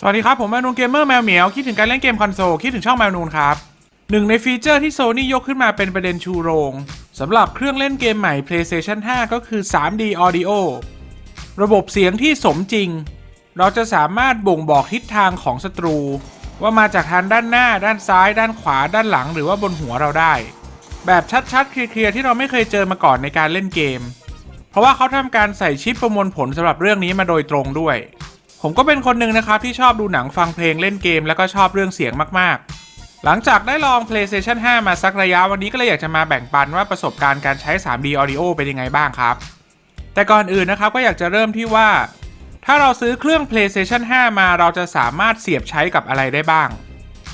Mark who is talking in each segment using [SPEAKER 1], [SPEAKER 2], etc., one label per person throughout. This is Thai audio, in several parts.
[SPEAKER 1] สวัสดีครับ ผมแมนูนเกมเมอร์แมวเหมียว คิดถึงการเล่นเกมคอนโซล คิดถึงช่องแมวนูนครับหนึ่งในฟีเจอร์ที่โซนี่ยกขึ้นมาเป็นประเด็นชูโรงสำหรับเครื่องเล่นเกมใหม่ PlayStation 5 ก็คือ 3D Audio ระบบเสียงที่สมจริง เราจะสามารถบ่งบอกทิศทางของศัตรู ว่ามาจากทางด้านหน้า ด้านซ้าย ด้านขวา ด้านหลัง หรือว่าบนหัวเราได้ แบบชัดๆ เคลียร์ๆที่เราไม่เคยเจอมาก่อนในการเล่นเกม เพราะว่าเขาทำการใส่ชิปประมวลผลสำหรับเรื่องนี้มาโดยตรงด้วย ผมก็เป็นคนหนึ่งนะครับที่ชอบดูหนังฟังเพลงเล่นเกม แล้วก็ชอบเรื่องเสียงมากๆ หลังจากได้ลอง PlayStation 5 มาสักระยะวันนี้ก็เลยอยากจะมาแบ่งปันว่าประสบการณ์การใช้ 3D Audio เป็นยังไงบ้างครับ แต่ก่อนอื่นนะครับก็อยากจะเริ่มที่ว่า ถ้าเราซื้อเครื่อง PlayStation 5 มาเราจะสามารถเสียบใช้กับอะไรได้บ้าง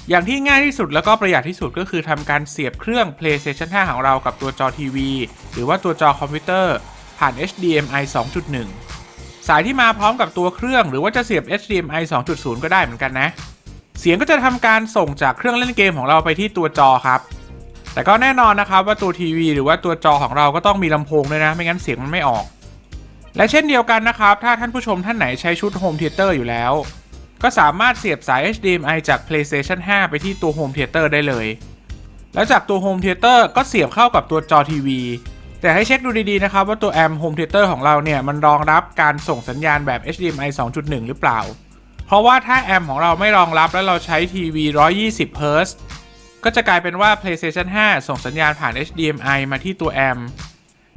[SPEAKER 1] อย่างที่ง่ายที่สุดแล้วก็ประหยัดที่สุดก็คือทำการเสียบเครื่อง PlayStation 5 ของเรากับตัวจอทีวีหรือว่าตัวจอคอมพิวเตอร์ผ่าน HDMI 2.1 สายที่มาพร้อมกับตัวเครื่องหรือว่าจะเสียบ HDMI 2.0 ก็ได้เหมือนกันนะ เสียงก็จะทำการส่งจากเครื่องเล่นเกมของเราไปที่ตัวจอครับ แต่ก็แน่นอนนะครับว่าตัวทีวีหรือว่าตัวจอของเราก็ต้องมีลำโพงด้วยนะ ไม่งั้นเสียงมันไม่ออก และเช่นเดียวกันนะครับ ถ้าท่านผู้ชมท่านไหนใช้ชุด Home Theater อยู่แล้ว ก็สามารถเสียบสาย HDMI จาก PlayStation 5 ไปที่ตัว Home Theater ได้เลย แล้วจากตัว Home Theater ก็เสียบเข้ากับตัวจอทีวี แต่ให้เช็คดูดีๆนะครับว่าตัวแอม Home Theater ของเราเนี่ย มันรองรับการส่งสัญญาณแบบ HDMI 2.1 หรือเปล่า เพราะว่าถ้าแอมของเราไม่รองรับแล้วเราใช้ทีวี 120 Hz ก็จะกลายเป็นว่า PlayStation 5 ส่งสัญญาณผ่าน HDMI มาที่ตัวแอม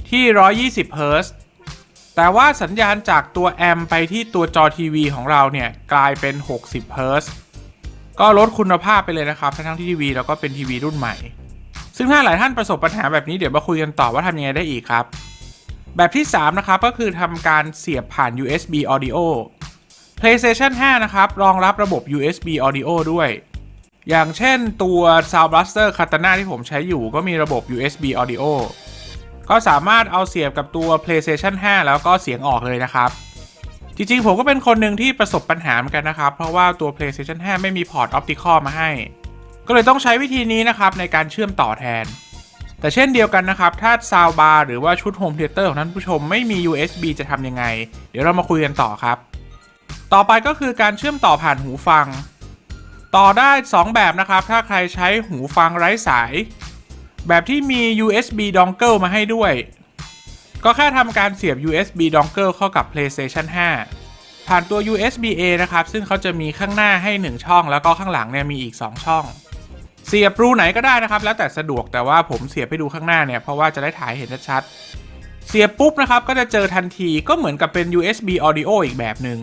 [SPEAKER 1] ที่ 120 Hz แต่ว่าสัญญาณจากตัวแอมไปที่ตัวจอทีวีของเราเนี่ย กลายเป็น 60 Hz ก็ลดคุณภาพไปเลยนะครับ ทั้งที่ทีวีแล้วก็เป็นทีวีรุ่นใหม่ ซึ่งถ้าหลายท่านประสบปัญหาแบบนี้เดี๋ยวมาคุยกันต่อว่าทำยังไงได้อีกครับ แบบที่ 3 นะครับ ก็คือทำการเสียบผ่าน USB Audio PlayStation 5 นะครับ รองรับระบบ USB Audio ด้วย อย่างเช่นตัว Sound Blaster Katana ที่ผมใช้อยู่ก็มีระบบ USB Audio ก็สามารถเอาเสียบกับตัว PlayStation 5 แล้วก็เสียงออกเลยนะครับ จริงๆ ผมก็เป็นคนหนึ่งที่ประสบปัญหาเหมือนกันนะครับ เพราะว่าตัว PlayStation 5 ไม่มีพอร์ตออปติคอลมาให้ ก็เลยต้องใช้วิธีนี้นะครับในการเชื่อมต่อแทน แต่เช่นเดียวกันนะครับ ถ้าซาวบาร์หรือว่าชุดโฮมเทเตอร์ของท่านผู้ชมไม่มี USB จะทำยังไง เดี๋ยวเรามาคุยกันต่อครับ ต่อไปก็คือการเชื่อมต่อผ่านหูฟัง ต่อได้ 2 แบบนะครับ ถ้าใครใช้หูฟังไร้สาย แบบที่มี USB dongle มาให้ด้วย ก็แค่ทำการเสียบ USB dongle เข้ากับ PlayStation 5ผ่านตัว USB A นะครับ ซึ่งเขาจะมีข้างหน้าให้ 1 ช่อง แล้วก็ข้างหลังเนี่ยมีอีก 2 ช่อง เสียบรูไหนก็ได้นะครับ แล้วแต่สะดวกแต่ว่าผมเสียบให้ดูข้างหน้าเนี่ย เพราะว่าจะได้ถ่ายเห็นชัดๆเสียบปุ๊บนะครับ ก็จะเจอทันทีก็เหมือนกับเป็น USB audio อีกแบบหนึง่ง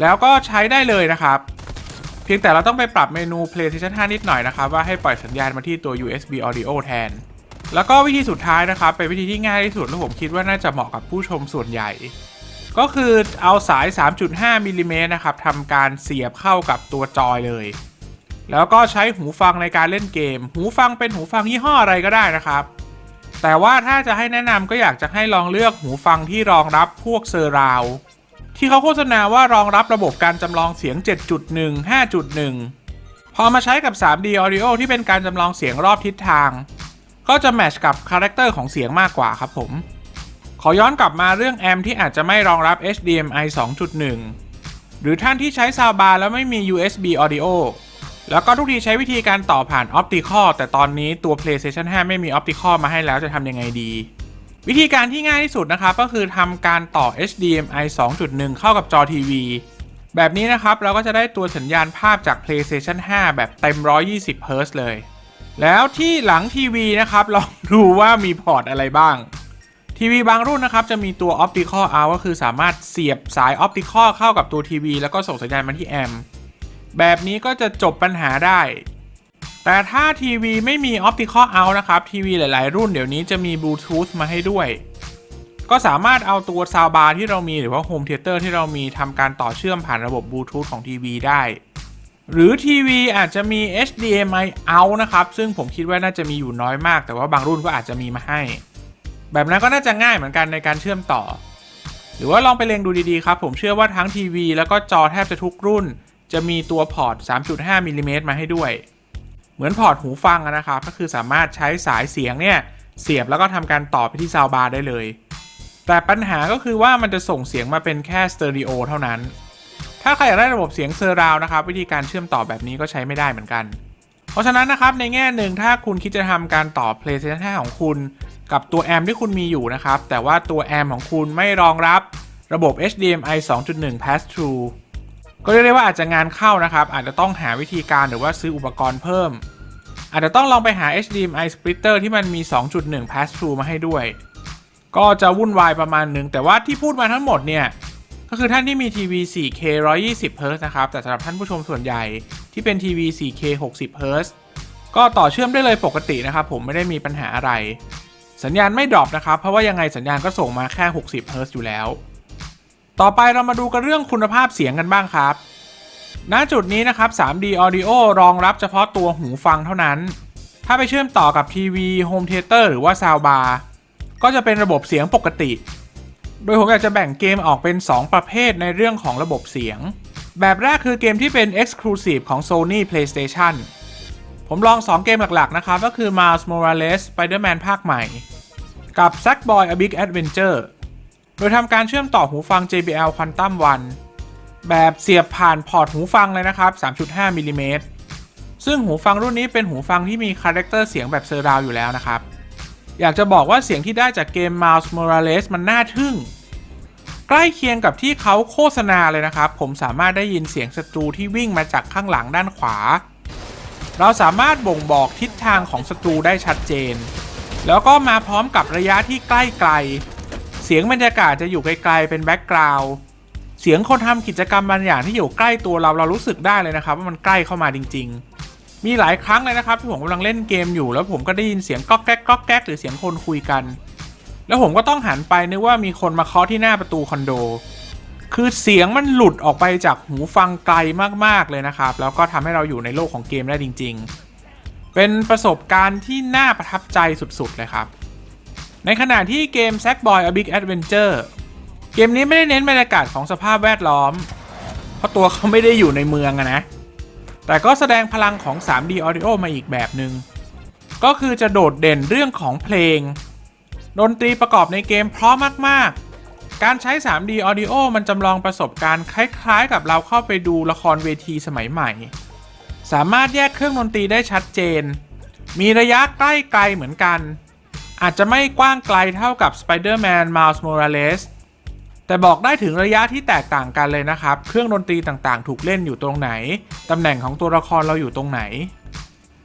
[SPEAKER 1] แล้วก็ใช้ได้เลยนะครับ เพียงแต่เราต้องไปปรับเมนู PlayStation 5 นิดหน่อยนะครับ ว่าให้ปล่อยสัญญาณมาที่ตัว USB audio แทน แล้วก็วิธีสุดท้ายนะครับ เป็นวิธีที่ง่ายที่สุด และผมคิดว่าน่าจะเหมาะกับผู้ชมส่วนใหญ่ ก็คือเอาสาย 3.5มิลลิเมตรนะครับทำการเสียบเข้ากับตัวจอยเลย แล้วก็ใช้หูฟังในการเล่นเกม หูฟังเป็นหูฟังยี่ห้ออะไรก็ได้นะครับ แต่ว่าถ้าจะให้แนะนำก็อยากจะให้ลองเลือกหูฟังที่รองรับพวกเซอร์ราวด์ที่เขาโฆษณาว่ารองรับระบบการจำลองเสียง 7.1 5.1 พอมาใช้กับ 3D Audio ที่เป็นการจำลองเสียงรอบทิศทาง ก็จะแมชกับคาแรคเตอร์ของเสียงมากกว่าครับผม ขอย้อนกลับมาเรื่องแอมที่อาจจะไม่รองรับ HDMI 2.1 หรือท่านที่ใช้ซาวบาร์แล้วไม่มี USB Audio แล้วก็ทุกทีใช้วิธีการต่อผ่าน Optical แต่ตอนนี้ตัว PlayStation 5 ไม่มี Optical มาให้แล้วจะทำยังไงดี วิธีการที่ง่ายที่สุดนะครับ ก็คือทำการต่อ HDMI 2.1 เข้ากับจอทีวีแบบนี้นะครับ เราก็จะได้ตัวสัญญาณภาพจาก PlayStation 5 แบบเต็ม 120 Hz เลย แล้วที่หลังทีวีนะครับ ลองดูว่ามีพอร์ตอะไรบ้าง ทีวีบางรุ่นนะครับ จะมีตัว Optical out ก็คือสามารถเสียบสาย Optical เข้ากับตัวทีวี แล้วก็ส่งสัญญาณมาที่แอมป์ แบบนี้ก็จะจบปัญหาได้ แต่ถ้าทีวีไม่มี Optical out นะครับ ทีวีหลายๆ รุ่นเดี๋ยวนี้จะมีบลูทูธมาให้ด้วย ก็สามารถเอาตัวซาวบาร์ที่เรามีหรือว่าโฮมเทเตอร์ที่เรามีทำการต่อเชื่อมผ่านระบบบลูทูธของทีวีได้หรือทีวีอาจจะมี HDMI out นะครับ ซึ่งผมคิดว่าน่าจะมีอยู่น้อยมาก แต่ว่าบางรุ่นก็อาจจะมีมาให้ แบบนั้นก็น่าจะง่ายเหมือนกันในการเชื่อมต่อ หรือว่าลองไปเล็งดูดีๆครับ ผมเชื่อว่าทั้งทีวีแล้วก็จอแทบจะทุกรุ่น จะมีตัวพอร์ต 3.5มิลลิเมตรมาให้ด้วย เหมือนพอร์ตหูฟังอะนะครับ ก็คือสามารถใช้สายเสียงเนี่ย เสียบแล้วก็ทำการต่อไปที่ซาวบาร์ได้เลย แต่ปัญหาก็คือว่ามันจะส่งเสียงมาเป็นแค่สเตอริโอเท่านั้น ถ้าใครอยากได้ระบบเสียงเซอร์ราวนะครับ วิธีการเชื่อมต่อแบบนี้ก็ใช้ไม่ได้เหมือนกัน เพราะฉะนั้นนะครับในแง่หนึ่งถ้าคุณคิดจะทำการต่อ PlayStation 5ของคุณ กับตัวแอมที่คุณมีอยู่นะครับแต่ว่าตัวแอมของคุณไม่รองรับระบบ HDMI 2.1 Pass Through ก็เรียกได้ว่าอาจจะงานเข้านะครับ อาจจะต้องหาวิธีการหรือว่าซื้ออุปกรณ์เพิ่ม อาจจะต้องลองไปหา HDMI splitter ที่มันมี 2.1 Pass Through มาให้ด้วย ก็จะวุ่นวายประมาณหนึ่งแต่ว่าที่พูดมาทั้งหมดเนี่ย ก็คือท่านที่มีทีวี 4K 120 Hz นะครับ แต่สำหรับท่านผู้ชมส่วนใหญ่ที่เป็นทีวี 4K 60 Hz ก็ต่อเชื่อมได้เลยปกตินะครับ ผมไม่ได้มีปัญหาอะไร สัญญาณไม่ดรอปนะครับ เพราะว่ายังไงสัญญาณก็ส่งมาแค่ 60 Hz อยู่แล้ว ต่อไปเรามาดูกันเรื่องคุณภาพเสียงกันบ้างครับ ณ จุดนี้นะครับ 3D Audio รองรับเฉพาะตัวหูฟังเท่านั้น ถ้าไปเชื่อมต่อกับทีวี Home Theater หรือว่า Soundbar ก็จะเป็นระบบเสียงปกติ โดยผมอยากจะแบ่งเกมออกเป็น 2 ประเภทในเรื่องของระบบเสียง แบบแรกคือเกมที่เป็น Exclusive ของ Sony PlayStation ผมลอง 2 เกมหลักๆ นะครับ ก็คือ Miles Morales Spider-Man ภาคใหม่ กับ Sackboy A Big Adventure โดยทำการเชื่อมต่อหูฟัง JBL Quantum One แบบเสียบผ่านพอร์ตหูฟังเลยนะครับ 3.5มิลลิเมตรซึ่งหูฟังรุ่นนี้เป็นหูฟังที่มีคาแรคเตอร์เสียงแบบเซอร์ราวอยู่แล้วนะครับ อยากจะบอกว่าเสียงที่ได้จากเกม Miles Morales มันน่าทึ่ง ใกล้เคียงกับที่เขาโฆษณาเลยนะครับ ผมสามารถได้ยินเสียงศัตรูที่วิ่งมาจากข้างหลังด้านขวา เราสามารถบ่งบอกทิศทางของศัตรูได้ชัดเจน แล้วก็มาพร้อมกับระยะที่ใกล้ไกล เสียงบรรยากาศจะอยู่ไกลๆเป็นแบ็กกราวด์เสียงคนทำกิจกรรมบางอย่างที่อยู่ใกล้ตัวเราเรารู้สึกได้เลยนะครับ ว่ามันใกล้เข้ามาจริง ๆ มีหลายครั้งเลยนะครับที่ผมกำลังเล่นเกมอยู่ แล้วผมก็ได้ยินเสียงก๊อกแก๊กก๊อกแก๊กหรือเสียงคนคุยกัน แล้วผมก็ต้องหันไปนึกว่ามีคนมาเคาะที่หน้าประตูคอนโด คือเสียงมันหลุดออกไปจากหูฟังไกลมากๆเลยนะครับ แล้วก็ทำให้เราอยู่ในโลกของเกมได้จริง ๆ เป็นประสบการณ์ที่น่าประทับใจสุดๆเลยครับ ในขณะที่เกม Sackboy A Big Adventure เกมนี้ไม่ได้เน้นบรรยากาศของสภาพแวดล้อม เพราะตัวเขาไม่ได้อยู่ในเมืองนะ แต่ก็แสดงพลังของ 3D Audio มาอีกแบบหนึง่งก็คือจะโดดเด่นเรื่องของเพลง ดนตรีประกอบในเกมเพราะมาก ๆ การใช้ 3D Audio มันจำลองประสบการณ์คล้าย ๆ กับเราเข้าไปดูละครเวทีสมัยใหม่ สามารถแยกเครื่องดนตรีได้ชัดเจน มีระยะใกล้ไกลเหมือนกัน อาจจะไม่กว้างไกลเท่ากับ Spider-Man Miles Morales แต่บอกได้ถึงระยะที่แตกต่างกันเลยนะครับ เครื่องดนตรีต่างๆ ถูกเล่นอยู่ตรงไหน ตำแหน่งของตัวละครเราอยู่ตรงไหน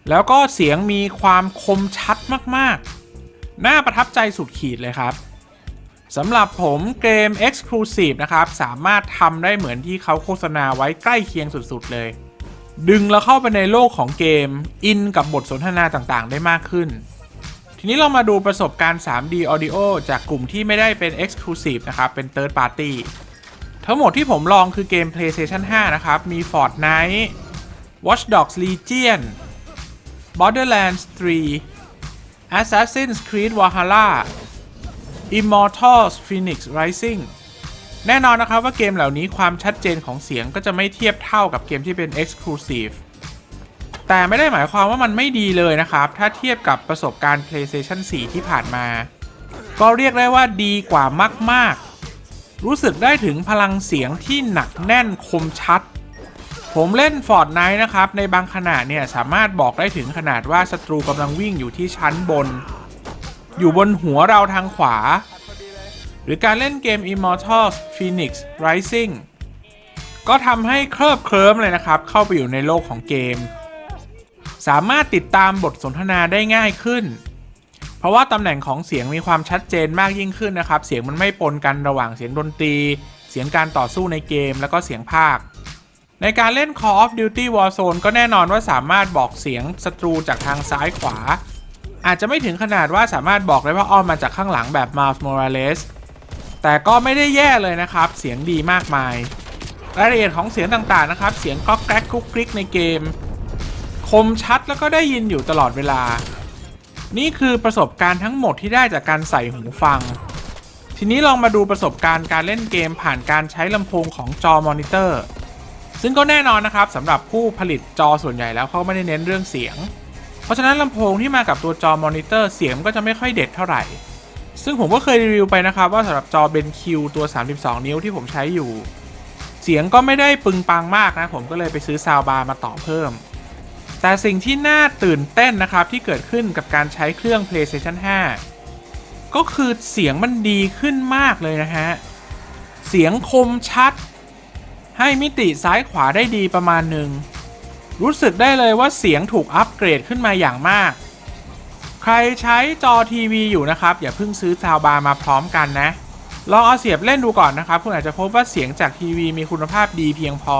[SPEAKER 1] แล้วก็เสียงมีความคมชัดมากๆ น่าประทับใจสุดขีดเลยครับสำหรับผมเกม Exclusive นะครับ สามารถทำได้เหมือนที่เขาโฆษณาไว้ใกล้เคียงสุดๆเลย ดึงเราเข้าไปในโลกของเกม อินกับบทสนทนาต่างๆ ได้มากขึ้น ทีนี้เรามาดูประสบการณ์ 3D Audio จากกลุ่มที่ไม่ได้เป็น Exclusive นะครับ เป็น Third Party ทั้งหมดที่ผมลองคือเกม PlayStation 5 นะครับ มี Fortnite Watch Dogs Legion Borderlands 3 Assassin's Creed Valhalla Immortals Phoenix Rising แน่นอนนะครับว่าเกมเหล่านี้ความชัดเจนของเสียงก็จะไม่เทียบเท่ากับเกมที่เป็น Exclusive แต่ไม่ได้หมายความว่ามันไม่ดีเลยนะครับ ถ้าเทียบกับประสบการณ์ PlayStation 4 ที่ผ่านมา ก็เรียกได้ว่าดีกว่ามาก ๆ รู้สึกได้ถึงพลังเสียงที่หนักแน่นคมชัด ผมเล่น Fortnite นะครับ ในบางขณะเนี่ยสามารถบอกได้ถึงขนาดว่าศัตรูกำลังวิ่งอยู่ที่ชั้นบน อยู่บนหัวเราทางขวา หรือการเล่นเกม Immortals Phoenix Rising ก็ทำให้เคลิบเคลิ้มเลยนะครับ เข้าไปอยู่ในโลกของเกม สามารถติดตามบทสนทนาได้ง่ายขึ้น เพราะว่าตำแหน่งของเสียงมีความชัดเจนมากยิ่งขึ้นนะครับ เสียงมันไม่ปนกันระหว่างเสียงดนตรี เสียงการต่อสู้ในเกม แล้วก็เสียงภาค ในการเล่น Call of Duty Warzone ก็แน่นอนว่าสามารถบอกเสียงศัตรูจากทางซ้ายขวา อาจจะไม่ถึงขนาดว่าสามารถบอกได้ว่าอ้อมมาจากข้างหลังแบบ Miles Morales แต่ก็ไม่ได้แย่เลยนะครับ เสียงดีมากมาย รายละเอียดของเสียงต่างๆนะครับ เสียงก๊อกแก๊กคุกคลิกในเกม คมชัดแล้วก็ได้ยินอยู่ตลอดเวลา นี่คือประสบการณ์ทั้งหมดที่ได้จากการใส่หูฟัง ทีนี้ลองมาดูประสบการณ์การเล่นเกมผ่านการใช้ลำโพงของจอมอนิเตอร์ ซึ่งก็แน่นอนนะครับสำหรับผู้ผลิตจอส่วนใหญ่แล้วเขาไม่ได้เน้นเรื่องเสียง เพราะฉะนั้นลำโพงที่มากับตัวจอมอนิเตอร์เสียงก็จะไม่ค่อยเด็ดเท่าไหร่ ซึ่งผมก็เคยรีวิวไปนะครับว่าสำหรับจอ BenQ ตัว 32 นิ้วที่ผมใช้อยู่เสียงก็ไม่ได้ปึงปังมากนะ ผมก็เลยไปซื้อซาวบาร์มาต่อเพิ่ม แต่สิ่งที่น่าตื่นเต้นนะครับที่เกิดขึ้นกับการใช้เครื่อง PlayStation 5 ก็คือเสียงมันดีขึ้นมากเลยนะฮะ เสียงคมชัด ให้มิติซ้ายขวาได้ดีประมาณหนึ่ง รู้สึกได้เลยว่าเสียงถูกอัปเกรดขึ้นมาอย่างมาก ใครใช้จอทีวีอยู่นะครับ อย่าเพิ่งซื้อซาวบาร์มาพร้อมกันนะ ลองเอาเสียบเล่นดูก่อนนะครับ คุณอาจจะพบว่าเสียงจากทีวีมีคุณภาพดีเพียงพอ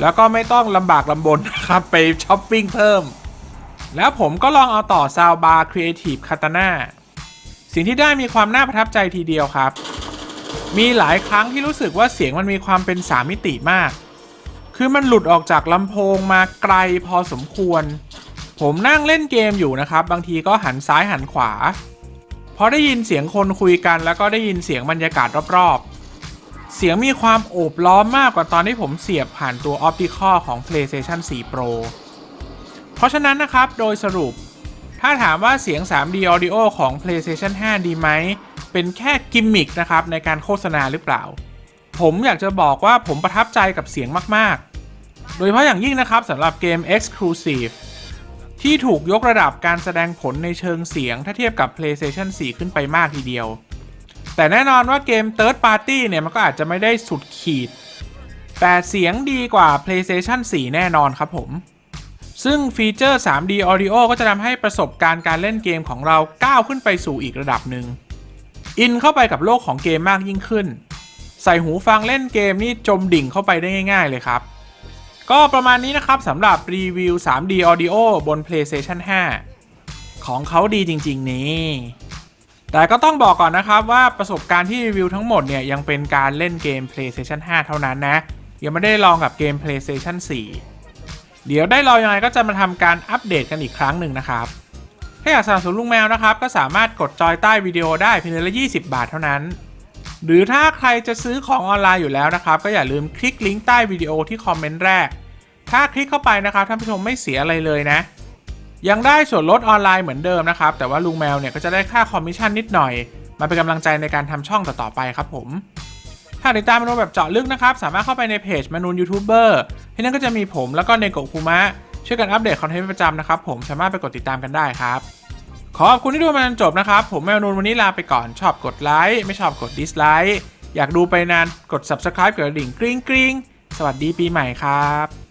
[SPEAKER 1] แล้วก็ไม่ต้องลำบากลำบนนะครับ ไปช้อปปิ้งเพิ่ม แล้วผมก็ลองเอาต่อซาวบาร์ Creative Katana สิ่งที่ได้มีความน่าประทับใจทีเดียวครับ มีหลายครั้งที่รู้สึกว่าเสียงมันมีความเป็นสามมิติมาก คือมันหลุดออกจากลำโพงมาไกลพอสมควร ผมนั่งเล่นเกมอยู่นะครับ บางทีก็หันซ้ายหันขวาพอได้ยินเสียงคนคุยกันแล้วก็ได้ยินเสียงบรรยากาศรอบๆ เสียงมีความโอบล้อมมากกว่าตอนที่ผมเสียบผ่านตัว Optical ของ PlayStation 4 Pro เพราะฉะนั้นนะครับโดยสรุป ถ้าถามว่าเสียง 3D Audio ของ PlayStation 5 ดีไหม เป็นแค่กิมมิคนะครับในการโฆษณาหรือเปล่า ผมอยากจะบอกว่าผมประทับใจกับเสียงมาก ๆ โดยเฉพาะอย่างยิ่งนะครับสำหรับเกม Exclusive ที่ถูกยกระดับการแสดงผลในเชิงเสียงถ้าเทียบกับ PlayStation 4 ขึ้นไปมากทีเดียว แต่แน่นอนว่าเกม Third Party เนี่ยมันก็อาจจะไม่ได้สุดขีด แต่เสียงดีกว่า PlayStation 4 แน่นอนครับผม ซึ่งฟีเจอร์ 3D Audio ก็จะทำให้ประสบการณ์การเล่นเกมของเราก้าวขึ้นไปสู่อีกระดับหนึ่ง อินเข้าไปกับโลกของเกมมากยิ่งขึ้น ใส่หูฟังเล่นเกมนี่จมดิ่งเข้าไปได้ง่าย ๆ เลยครับ ก็ประมาณนี้นะครับสำหรับรีวิว 3D Audio บน PlayStation 5 ของเขาดีจริง ๆ นี่ แต่ก็ต้องบอกก่อนนะครับว่าประสบการณ์ที่รีวิวทั้งหมดเนี่ยยังเป็นการเล่นเกม PlayStation 5 เท่านั้นนะ ยังไม่ได้ลองกับเกม PlayStation 4 เดี๋ยวได้ลองยังไงก็จะมาทำการอัปเดตกันอีกครั้งหนึ่งนะครับ ถ้าอยากสนับสนุนลุงแมวนะครับ ก็สามารถกดจอยใต้วิดีโอได้เพียงละ 20 บาทเท่านั้น หรือถ้าใครจะซื้อของออนไลน์อยู่แล้วนะครับ ก็อย่าลืมคลิกลิงก์ใต้วิดีโอที่คอมเมนต์แรก ถ้าคลิกเข้าไปนะครับท่านผู้ชมไม่เสียอะไรเลยนะ ยังได้ส่วนลดออนไลน์เหมือนเดิมนะครับ แต่ว่าลุงแมวเนี่ยก็จะได้ค่าคอมมิชชั่นนิดหน่อย มาเป็นกำลังใจในการทำช่องต่อๆไปครับผมถ้าติดตามเมนูแบบเจาะลึกนะครับ สามารถเข้าไปในเพจมนูนยูทูบเบอร์ที่นั่นก็จะมีผมแล้วก็ในโกคุมะช่วยกันอัปเดตคอนเทนต์ประจำนะครับ ผมสามารถไปกดติดตามกันได้ครับขอขอบคุณที่ดูมาจนจบนะครับ ผมแมวนูนวันนี้ลาไปก่อนชอบกดไลค์ไม่ชอบกดดิสไลค์อยากดูไปนานกด subscribe กดกระดิ่งกริ๊งกริ๊งสวัสดีปีใหม่ครับ